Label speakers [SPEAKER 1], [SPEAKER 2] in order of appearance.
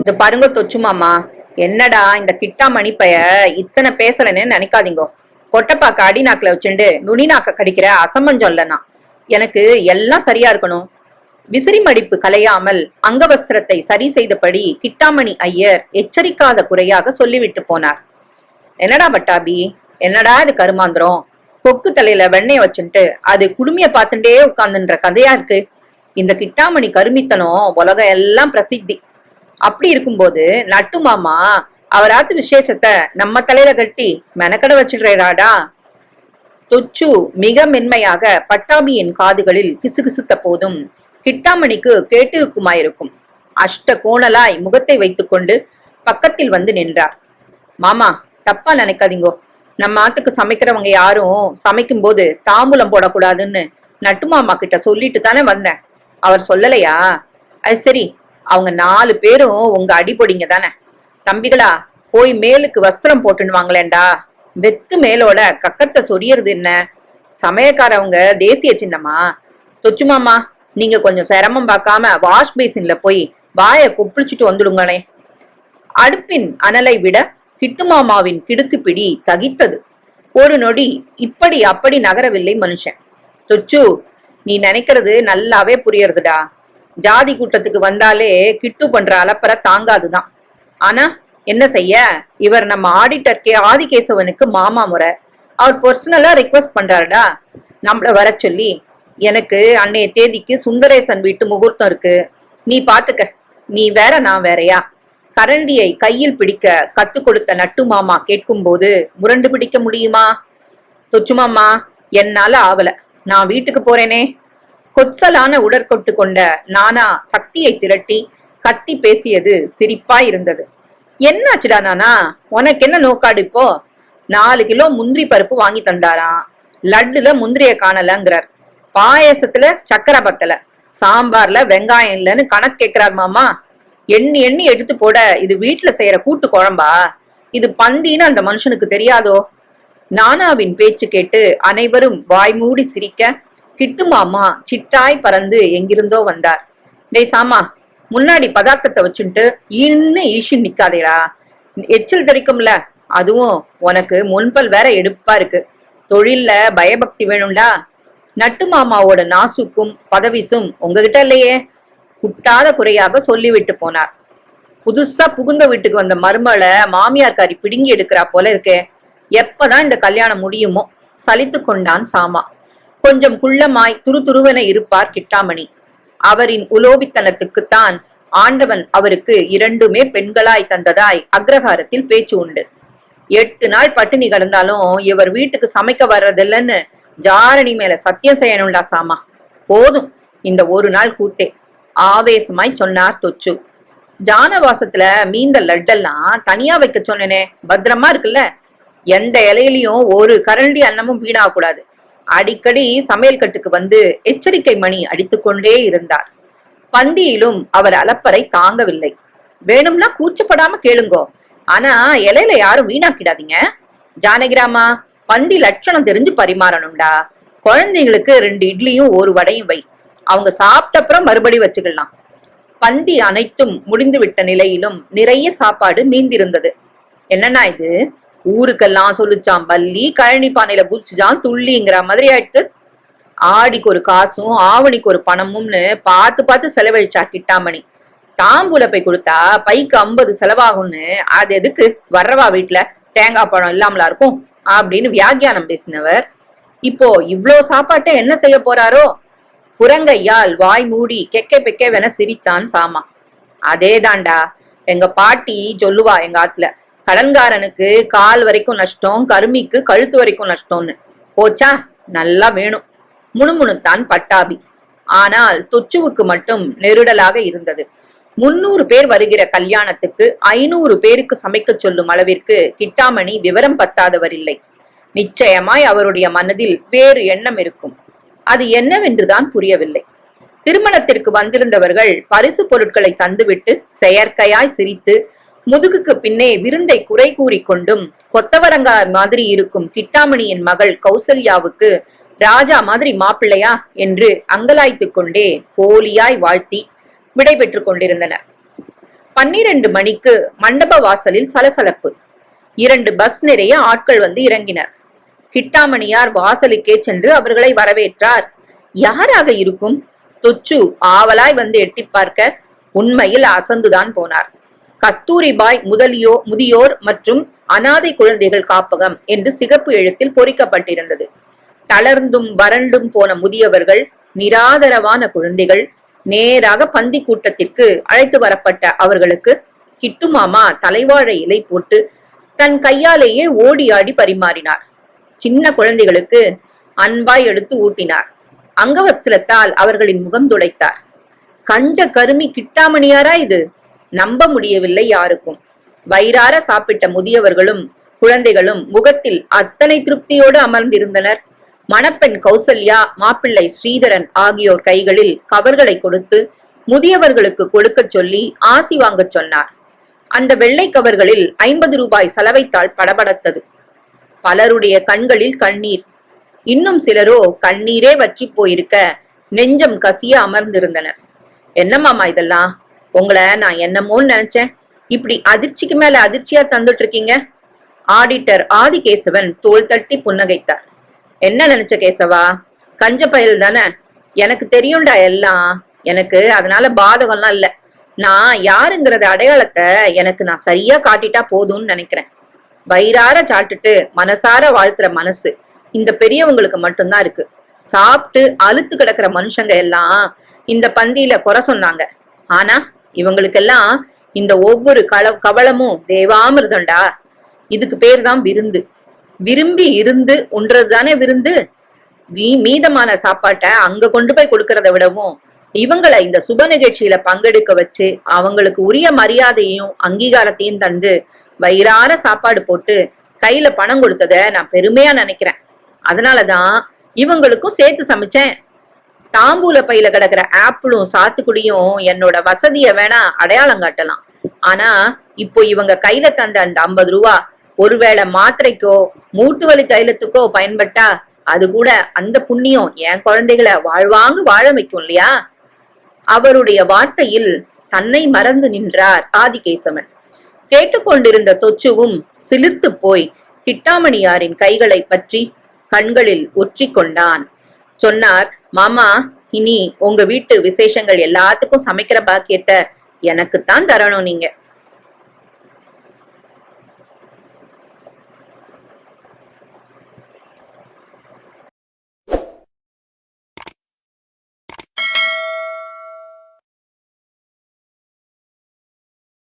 [SPEAKER 1] இந்த பாருங்க தொச்சுமாமா என்னடா இந்த கிட்டா மணிப்பைய இத்தனை பேசலன்னு நினைக்காதீங்க. கொட்டப்பாக்க அடி நாக்கில் வச்சுண்டு நுனி நாக்க கடிக்கிற அசம்பஞ்சம் இல்லைனா எனக்கு எல்லாம் சரியா இருக்கணும். விசிறி மடிப்பு கலையாமல் அங்கவஸ்திரத்தை சரி செய்தபடி கிட்டாமணி ஐயர் எச்சரிக்காத குறையாக சொல்லிவிட்டு போனார். என்னடா பட்டாபி? என்னடா இது கருமாந்திரம்? கொக்கு தலையில வெண்ணெய வச்சுட்டு அது குடுமைய பார்த்துட்டே உட்கார்ந்துன்ற கதையா இருக்கு. இந்த கிட்டாமணி கருமித்தனம் உலகம் எல்லாம் பிரசித்தி. அப்படி இருக்கும்போது நட்டு மாமா அவராத்து விசேஷத்தை நம்ம தலையில கட்டி மெனக்கட வச்சிடுறாடா தொச்சு மிக மென்மையாக பட்டாபியின் காதுகளில் கிசுகிசுத்த போதும் கிட்டாமணிக்கு கேட்டிருக்குமாயிருக்கும். அஷ்ட கோணலாய் முகத்தை வைத்துக்கொண்டு பக்கத்தில் வந்து நின்றார். மாமா தப்பா நினைக்காதீங்கோ. நம்ம ஆத்துக்கு சமைக்கிறவங்க யாரும் சமைக்கும் போது தாம்பூலம் போடக்கூடாதுன்னு நட்டு மாமா கிட்ட சொல்லிட்டு தானே வந்தேன். அவர் சொல்லலையா? அது சரி அவங்க நாலு பேரும் உங்க அடிப்பொடிங்க தானே? தம்பிகளா போய் மேலுக்கு வஸ்திரம் போட்டுன்னுவாங்களேன்டா வெத்து மேலோட கக்கத்தை சொரியறது என்ன? சமயக்காரவங்க தேசிய சின்னமா? தொச்சு மாமா நீங்க கொஞ்சம் சிரமம் பார்க்காம வாஷ் பேசின்ல போய் வாயை கொப்பளிச்சுட்டு வந்துடுங்களே அடுப்பின் அனலை விட கிட்டுமாமாவின் கிடுக்கு பிடி தகித்தது. ஒரு நொடி இப்படி அப்படி நகரவில்லை மனுஷன். தொச்சு நீ நினைக்கிறது நல்லாவே புரியறதுடா. ஜாதி கூட்டத்துக்கு வந்தாலே கிட்டு பண்ற அலப்பற தாங்காதுதான். ஆனா என்ன செய்ய? இவர் நம்ம ஆடிட்டர் கே ஆதிகேசவனுக்கு மாமா முறை. அவர் பர்சனலா ரிக்வஸ்ட் பண்றாருடா. நம்மள வர சொல்லி எனக்கு அன்னைய தேதிக்கு சுந்தரேசன் வீட்டு முகூர்த்தம் இருக்கு. நீ பாத்துக்க. நீ வேற நான் வேறையா? கரண்டியை கையில் பிடிக்க கத்து கொடுத்த நட்டு மாமா கேட்கும்போது முரண்டு பிடிக்க முடியுமா? தொச்சுமாமா என்னால ஆவல. நான் வீட்டுக்கு போறேனே. கொச்சலான உடற்கொட்டு கொண்ட நானா சக்தியை திரட்டி கத்தி பேசியது சிரிப்பாய் இருந்தது என்னாச்சுடா நானா? உனக்கு என்ன நோக்காடு இப்போ? நாலு கிலோ முந்திரி பருப்பு வாங்கி தந்தாராம் லட்டுல முந்திரிய காணலங்கிறார். பாயசத்துல சக்கரை பத்தல. சாம்பார்ல வெங்காயம் இல்லைன்னு கணக்கு கேக்குறார் மாமா. எண்ணி எண்ணி எடுத்து போட இது வீட்டுல செய்யற கூட்டு குழம்பா? இது பந்தின்னு அந்த மனுஷனுக்கு தெரியாதோ? நானாவின் பேச்சு கேட்டு அனைவரும் வாய் மூடி சிரிக்க கிட்டு மாமா சிட்டாய் பறந்து எங்கிருந்தோ வந்தார். டேய் சாமா முன்னாடி பதார்த்தத்தை வச்சுட்டு இன்னும் ஈஷு நிக்காதேடா. எச்சில் தெரிக்கும்ல அதுவும் உனக்கு முன்பல் வேற எடுப்பா இருக்கு. தொழில்ல பயபக்தி வேணும்டா. நட்டு மாமாவோட நாசுக்கும் பதவிசும் உங்ககிட்ட இல்லையே குட்டாத குறையாக சொல்லிவிட்டு போனார். புதுசா புகுந்த வீட்டுக்கு வந்த மருமலை மாமியார்காரி பிடுங்கி எடுக்கிறா போல இருக்கே. எப்பதான் இந்த கல்யாணம் முடியுமோ? சலித்து கொண்டான் சாமா. கொஞ்சம் குள்ளமாய் துருதுருவென இருப்பார் கிட்டாமணி. அவரின் உலோபித்தனத்துக்குத்தான் ஆண்டவன் அவருக்கு இரண்டுமே பெண்களாய் தந்ததாய் அக்ரஹாரத்தில் பேச்சு உண்டு. எட்டு நாள் பட்டினி கிடந்தாலும் இவர் வீட்டுக்கு சமைக்க வர்றதில்லன்னு ஜாரணி மேல சத்தியம் செய்யணும்டா சாமா. போதும் இந்த ஒரு நாள் கூத்தே ஆவேசமாய் சொன்னார் தொச்சு. ஜானவாசத்துல மீந்த லட்டெல்லாம் தனியா வைக்க சொன்னேனே பத்திரமா இருக்குல்ல? எந்த இலையிலையும் ஒரு கரண்டி அன்னமும் வீணாகக்கூடாது அடிக்கடி சமையல் கட்டுக்கு வந்து எச்சரிக்கை மணி அடித்துக்கொண்டே இருந்தார். பந்தியிலும் அவர் அலப்பறை தாங்கவில்லை. வேணும்னா கூச்சப்படாம கேளுங்கோ. ஆனா இலையில யாரும் வீணாக்கிடாதீங்க. ஜானகிராமா பந்தி லட்சணம் தெரிஞ்சு பரிமாறணும்டா. குழந்தைங்களுக்கு ரெண்டு இட்லியும் ஒரு வடையும் வை. அவங்க சாப்பிட்ட அப்புறம் மறுபடி வச்சுக்கலாம். பந்தி அனைத்தும் முடிந்துவிட்ட நிலையிலும் நிறைய சாப்பாடு மீந்திருந்தது. என்னன்னா இது? ஊருக்கெல்லாம் சொல்லிச்சான் பல்லி கழனி பானையில குச்சிச்சான் துள்ளிங்கிற மாதிரி ஆயிடுத்து. ஆடிக்கு ஒரு காசும் ஆவணிக்கு ஒரு பணமும்னு பார்த்து பார்த்து செலவழிச்சா கிட்டாமணி. தாம்பூல போய் கொடுத்தா பைக்கு ஐம்பது செலவாகும்னு அது எதுக்கு? வர்றவா வீட்டுல தேங்காய் பழம் இல்லாமலா இருக்கும்? அப்படின்னு வியாக்கியானம் பேசினவர். இப்போ இவ்வளோ சாப்பாட்டை என்ன செய்ய போறாரோ? புறங்கையால் வாய் மூடி கெக்கே வேணா சிரித்தான் சாமா. அதேதான்டா எங்க பாட்டி சொல்லுவா எங்க ஆத்துல கடன்காரனுக்கு கால் வரைக்கும் நஷ்டம் கருமிக்கு கழுத்து வரைக்கும் நஷ்டம்னு. போச்சா? நல்லா வேணும். முணுமுணுத்தான் பட்டாபி. ஆனால் தொச்சுவுக்கு மட்டும் நெருடலாக இருந்தது. முன்னூறு பேர் வருகிற கல்யாணத்துக்கு ஐநூறு பேருக்கு சமைக்க சொல்லும் அளவிற்கு கிட்டாமணி விவரம் பத்தாதவர் இல்லை நிச்சயமாய் அவருடைய மனதில் வேறு எண்ணம் இருக்கும். அது என்னவென்றுதான் புரியவில்லை. திருமணத்திற்கு வந்திருந்தவர்கள் பரிசு பொருட்களை தந்துவிட்டு செயற்கையாய் சிரித்து முதுகுக்கு பின்னே விருந்தை குறை கூறிக்கொண்டும் கொத்தவரங்கா மாதிரி இருக்கும் கிட்டாமணியின் மகள் கௌசல்யாவுக்கு ராஜா மாதிரி மாப்பிள்ளையா? என்று அங்கலாய்த்துக் கொண்டே போலியாய் வாழ்த்தி விடைபெற்றுக் கொண்டிருந்தனர். பன்னிரண்டு மணிக்கு மண்டப வாசலில் சலசலப்பு. இரண்டு பஸ் நிறைய ஆட்கள் வந்து இறங்கினர். கிட்டாமணியார் வாசலுக்கே சென்று அவர்களை வரவேற்றார். யாராக இருக்கும்? தொச்சு ஆவலாய் வந்து எட்டி பார்க்க. உண்மையில் அசந்துதான் போனார். கஸ்தூரிபாய் முதலியோ முதியோர் மற்றும் அனாதை குழந்தைகள் காப்பகம் என்று சிகப்பு எழுத்தில் பொறிக்கப்பட்டிருந்தது. தளர்ந்தும் வறண்டும் போன முதியவர்கள் நிராதரவான குழந்தைகள் நேராக பந்தி கூட்டத்திற்கு அழைத்து வரப்பட்ட அவர்களுக்கு கிட்டுமாமா தலைவாழை இலை போட்டு தன் கையாலேயே ஓடி ஆடி பரிமாறினார். சின்ன குழந்தைகளுக்கு அன்பாய் எடுத்து ஊட்டினார். அங்கவஸ்திரத்தால் அவர்களின் முகம் துடைத்தார். கஞ்ச கருமி கிட்டாமணியாரா இது? நம்ப முடியவில்லை யாருக்கும். வயிறார சாப்பிட்ட முதியவர்களும் குழந்தைகளும் முகத்தில் அத்தனை திருப்தியோடு அமர்ந்திருந்தனர். மணப்பெண் கௌசல்யா மாப்பிள்ளை ஸ்ரீதரன் ஆகியோர் கைகளில் கவர்களை கொடுத்து முதியவர்களுக்கு கொடுக்கச் சொல்லி ஆசி வாங்கச் சொன்னார். அந்த வெள்ளை கவர்களில் ஐம்பது ரூபாய் செலவைத்தால் படபடத்தது. பலருடைய கண்களில் கண்ணீர். இன்னும் சிலரோ கண்ணீரே வற்றி போயிருக்க நெஞ்சம் கசிய அமர்ந்திருந்தனர். என்ன மாமா இதெல்லாம்? உங்களை நான் என்னமோன்னு நினைச்சேன். இப்படி அதிர்ச்சிக்கு மேல அதிர்ச்சியா தந்துட்டு இருக்கீங்க ஆடிட்டர் ஆதிகேசவன் தோள் தட்டி புன்னகைத்தார். என்ன நினைச்ச கேசவா? கஞ்ச பயல் தானே? எனக்கு தெரியும்டா எல்லாம். எனக்கு அதனால பாதகம்லாம் இல்ல. நான் யாருங்கிறத அடையாளத்தை எனக்கு நான் சரியா காட்டிட்டா போதும்னு நினைக்கிறேன். வயிறார சாப்பிட்டுட்டு மனசார வாழ்த்துற மனசு இந்த பெரியவங்களுக்கு மட்டும்தான் இருக்கு. சாப்பிட்டு அழுத்து கிடக்குற மனுஷங்க எல்லாம் இந்த பந்தியில குறை சொன்னாங்க. ஆனா இவங்களுக்கெல்லாம் இந்த ஒவ்வொரு கள கவளமும் தேவாமிர்தம்டா. இதுக்கு பேர் தான் விருந்து. விரும்பி இருந்து உண்றது தானே விருந்து? மீ மீதமான சாப்பாட்டை அங்க கொண்டு போய் கொடுக்கறத விடவும் இவங்களை இந்த சுப நிகழ்ச்சியில பங்கெடுக்க வச்சு அவங்களுக்கு உரிய மரியாதையும் அங்கீகாரத்தையும் தந்து வயிறார சாப்பாடு போட்டு கையில பணம் கொடுத்தத நான் பெருமையா நினைக்கிறேன். அதனாலதான் இவங்களுக்கும் சேர்த்து சமைச்சேன். தாம்பூல பையில கிடக்குற ஆப்பிளும் சாத்துக்குடியும் என்னோட வசதிய வேணா அடையாளம் காட்டலாம். ஆனா இப்போ இவங்க கையில தந்த அந்த ஐம்பது ரூபா ஒருவேளை மாத்திரைக்கோ மூட்டு வலி தைலத்துக்கோ பயன்பட்டா அது கூட அந்த புண்ணியம் என் குழந்தைகளை வாழ்வாங்கு வாழ வைக்கும் இல்லையா? அவருடைய வார்த்தையில் தன்னை மறந்து நின்றார் ஆதிகேசவன். கேட்டுக்கொண்டிருந்த தொச்சுவும் சிலிர்த்து போய் கிட்டாமணியாரின் கைகளை பற்றி கண்களில் ஒற்றி கொண்டான். சொன்னார் மாமா இனி உங்க வீட்டு விசேஷங்கள் எல்லாத்துக்கும் சமைக்கிற பாக்கியத்தை எனக்குத்தான் தரணும் நீங்க.